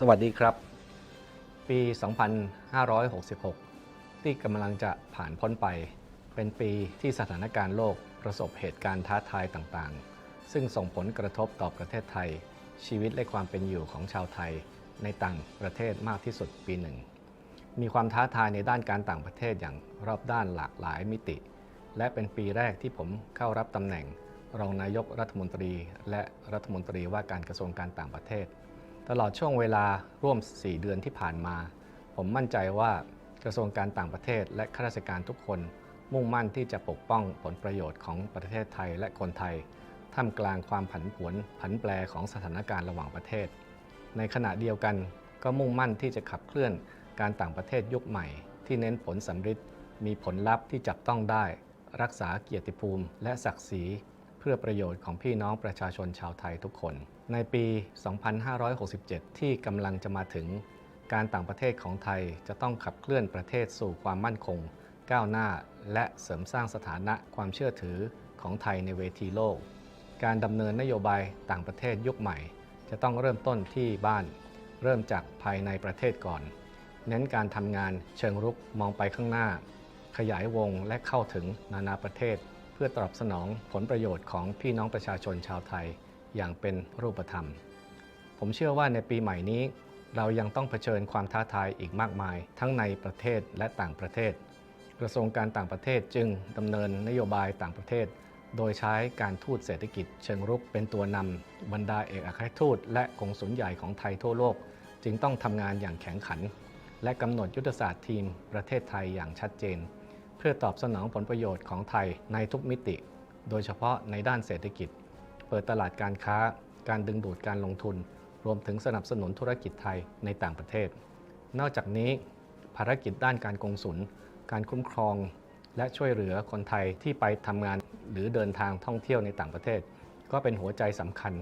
สวัสดีครับ ปี 2566 ที่กำลังจะผ่านพ้นไป เป็นปีที่สถานการณ์โลกประสบเหตุการณ์ท้าทายต่างๆ ซึ่งส่งผลกระทบต่อประเทศไทย ชีวิตและความเป็นอยู่ของชาวไทย ในต่างประเทศมากที่สุดปีหนึ่ง มีความท้าทายในด้านการต่างประเทศอย่างรอบด้านหลากหลายมิติ และเป็นปีแรกที่ผมเข้ารับตำแหน่ง รองนายกรัฐมนตรี และรัฐมนตรีว่าการกระทรวงการต่างประเทศ ตลอดช่วงเวลาร่วม 4 เดือนที่ผ่านมา ผมมั่นใจว่ากระทรวงการต่างประเทศและข้าราชการทุกคน มุ่งมั่นที่จะปกป้องผลประโยชน์ของประเทศไทยและคนไทย ท่ามกลางความผันผวนผันแปรของสถานการณ์ระหว่างประเทศ ในขณะเดียวกันก็มุ่งมั่นที่จะขับเคลื่อนการต่างประเทศยุคใหม่ ที่เน้นผลสำฤทธิ์มีผลลัพธ์ที่จับต้องได้ รักษาเกียรติภูมิ และศักดิ์ศรี พื่อประโยชน์ของพี่น้องประชาชนชาวไทยทุกคน ในปี 2567 ที่กำลังจะมาถึง การต่างประเทศของไทยจะต้องขับเคลื่อนประเทศสู่ความมั่นคง ก้าวหน้า และเสริมสร้างสถานะความเชื่อถือของไทยในเวทีโลก การดำเนินนโยบายต่างประเทศยุคใหม่ จะต้องเริ่มต้นที่บ้าน เริ่มจากภายในประเทศก่อน เน้นการทำงานเชิงรุกมองไปข้างหน้า ขยายวงและเข้าถึงนานาประเทศ พื่อตอบสนองผลประโยชน์ของพี่น้องประชาชนชาวไทยอย่างเป็นรูปธรรม ผมเชื่อว่าในปีใหม่นี้ เรายังต้องเผชิญความท้าทายอีกมากมาย ทั้งในประเทศและต่างประเทศ กระทรวงการต่างประเทศจึงดำเนินนโยบายต่างประเทศ โดยใช้การทูตเศรษฐกิจ เชิงรุกเป็นตัวนำบรรดาเอกอัครทูต และกงสุลใหญ่ของไทยทั่วโลก จึงต้องทำงานอย่างแข็งขัน และกำหนดยุทธศาสตร์ทีมประเทศไทยอย่างชัดเจน เพื่อตอบสนองผลประโยชน์ของไทยในทุกมิติ โดยเฉพาะในด้านเศรษฐกิจ เปิดตลาดการค้า การดึงดูดการลงทุน รวมถึงสนับสนุนธุรกิจไทยในต่างประเทศ นอกจากนี้ ภารกิจด้านการกงสุล การคุ้มครอง และช่วยเหลือคนไทยที่ไปทำงานหรือเดินทางท่องเที่ยวในต่างประเทศ ก็เป็นหัวใจสำคัญ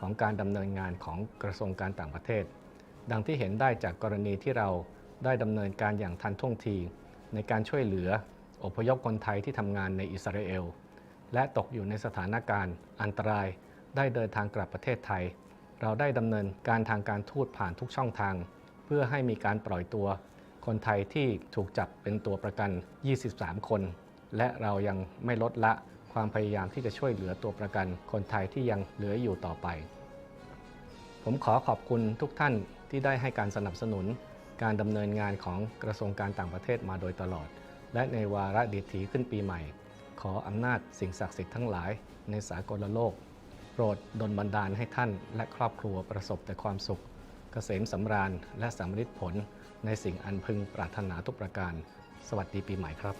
ของการดำเนินงานของกระทรวงการต่างประเทศ ดังที่เห็นได้จากกรณีที่เราได้ดำเนินการอย่างทันท่วงที ในการช่วยเหลือ อพยพคนไทยที่ทำงานในอิสราเอล และตกอยู่ในสถานการณ์อันตรายได้เดินทางกลับประเทศไทย เราได้ดำเนินการทางการทูตผ่านทุกช่องทาง เพื่อให้มีการปล่อยตัว คนไทยที่ถูกจับเป็นตัวประกัน 23 คน และเรายังไม่ลดละความพยายามที่จะช่วยเหลือตัวประกัน คนไทยที่ยังเหลืออยู่ต่อไป ผมขอขอบคุณทุกท่านที่ได้ให้การสนับสนุน การดำเนินงานของกระทรวงการต่างประเทศมาโดยตลอด และในวาระดีถีขึ้นปีใหม่ ขออำนาจสิ่งศักดิ์สิทธิ์ทั้งหลายในสากลโลก โปรดดลบันดาลให้ท่านและครอบครัวประสบแต่ความสุข เกษมสำราญและสำฤทธิ์ผลในสิ่งอันพึงปรารถนาทุกประการ สวัสดีปีใหม่ครับ